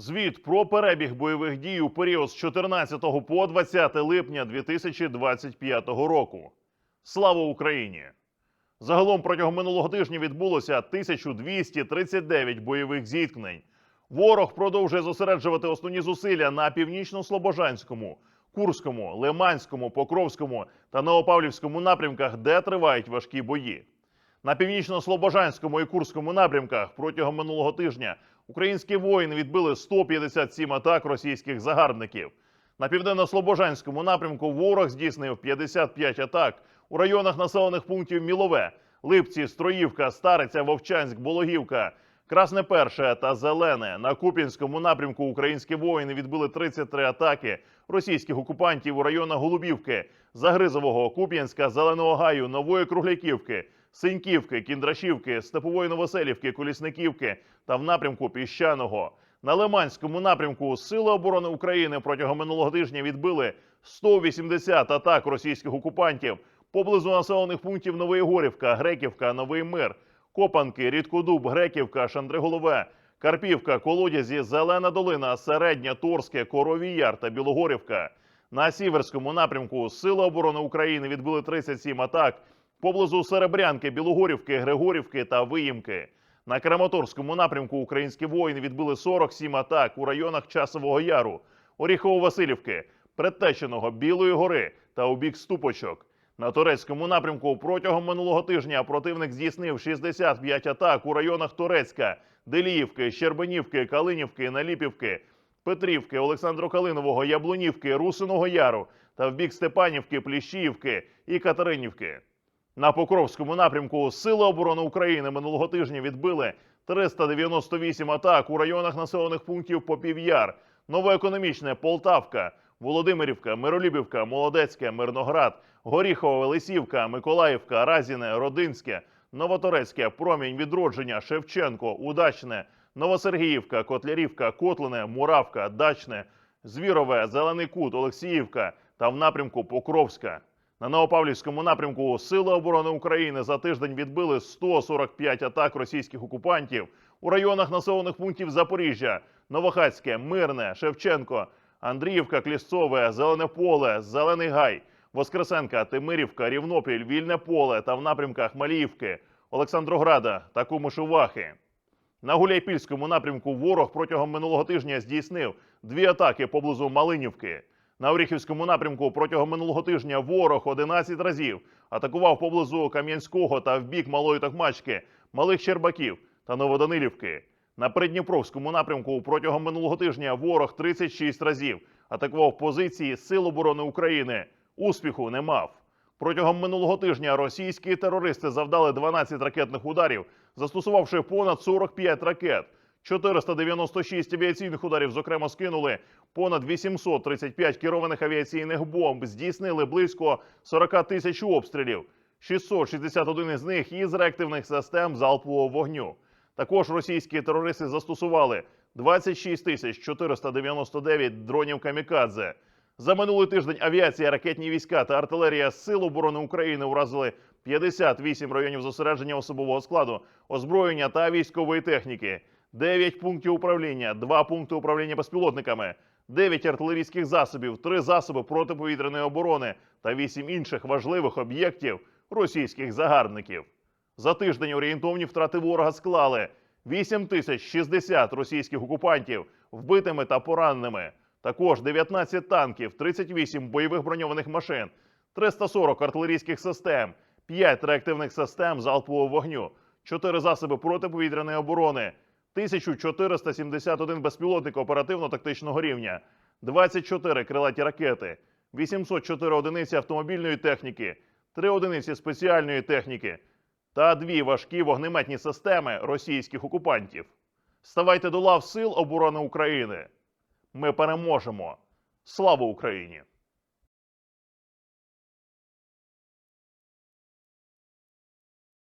Звіт про перебіг бойових дій у період з 14 по 20 липня 2025 року. Слава Україні! Загалом протягом минулого тижня відбулося 1239 бойових зіткнень. Ворог продовжує зосереджувати основні зусилля на північно-слобожанському, Курському, Лиманському, Покровському та Новопавлівському напрямках, де тривають важкі бої. На північно-слобожанському і Курському напрямках протягом минулого тижня українські воїни відбили 157 атак російських загарбників. На південно-слобожанському напрямку ворог здійснив 55 атак у районах населених пунктів Мілове, Липці, Строївка, Стариця, Вовчанськ, Бологівка, Красне Перше та Зелене. На Куп'янському напрямку українські воїни відбили 33 атаки російських окупантів у районах Голубівки, Загризового, Куп'янська, Зеленого Гаю, Нової Кругляківки, Синьківки, Кіндрашівки, Степової Новоселівки, Колісниківки та в напрямку Піщаного. На Лиманському напрямку Сили оборони України протягом минулого тижня відбили 180 атак російських окупантів поблизу населених пунктів Новоєгорівка, Греківка, Новий Мир, Копанки, Рідкодуб, Греківка, Шандриголове, Карпівка, Колодязі, Зелена Долина, Середня, Торське, Коровій Яр та Білогорівка. На Сіверському напрямку Сили оборони України відбили 37 атак поблизу Серебрянки, Білогорівки, Григорівки та Виїмки. На Краматорському напрямку українські воїни відбили 47 атак у районах Часового Яру, Оріхово-Василівки, Предтеченого, Білої гори та у бік Ступочок. На турецькому напрямку протягом минулого тижня противник здійснив 65 атак у районах Турецька, Деліївки, Щербанівки, Калинівки, Наліпівки, Петрівки, Олександро-Калинового, Яблунівки, Русиного Яру та в бік Степанівки, Пліщіївки і Катеринівки. На Покровському напрямку Сили оборони України минулого тижня відбили 398 атак у районах населених пунктів Попів'яр, Новоекономічне, Полтавка, Володимирівка, Миролюбівка, Молодецьке, Мирноград, Горіхове, Лисівка, Миколаївка, Разіне, Родинське, Новоторецьке, Промінь, Відродження, Шевченко, Удачне, Новосергіївка, Котлярівка, Котлине, Муравка, Дачне, Звірове, Зелений Кут, Олексіївка та в напрямку Покровська. На Новопавлівському напрямку Сили оборони України за тиждень відбили 145 атак російських окупантів у районах населених пунктів Запоріжжя, Новохацьке, Мирне, Шевченко, Андріївка, Клісцове, Зелене Поле, Зелений Гай, Воскресенка, Тимирівка, Рівнопіль, Вільне Поле та в напрямках Маліївки, Олександрограда та Кумишувахи. На Гуляйпільському напрямку ворог протягом минулого тижня здійснив дві атаки поблизу Малинівки. На Оріхівському напрямку протягом минулого тижня ворог 11 разів атакував поблизу Кам'янського та в бік Малої Токмачки, Малих Щербаків та Новоданилівки. На Придніпровському напрямку протягом минулого тижня ворог 36 разів атакував позиції Сил оборони України. Успіху не мав. Протягом минулого тижня російські терористи завдали 12 ракетних ударів, застосувавши понад 45 ракет. 496 авіаційних ударів, зокрема, скинули понад 835 керованих авіаційних бомб, здійснили близько 40 тисяч обстрілів. 661 із них із реактивних систем залпового вогню. Також російські терористи застосували 26 тисяч 499 дронів камікадзе. За минулий тиждень авіація, ракетні війська та артилерія Сил оборони України уразили 58 районів зосередження особового складу, озброєння та військової техніки, 9 пунктів управління, 2 пункти управління безпілотниками, 9 артилерійських засобів, 3 засоби протиповітряної оборони та 8 інших важливих об'єктів російських загарбників. За тиждень орієнтовні втрати ворога склали 8 тисяч 60 російських окупантів вбитими та пораненими. Також 19 танків, 38 бойових броньованих машин, 340 артилерійських систем, 5 реактивних систем залпового вогню, 4 засоби протиповітряної оборони, 1471 безпілотник оперативно-тактичного рівня, 24 крилаті ракети, 804 одиниці автомобільної техніки, 3 одиниці спеціальної техніки та дві важкі вогнеметні системи російських окупантів. Ставайте до лав Сил оборони України. Ми переможемо. Слава Україні!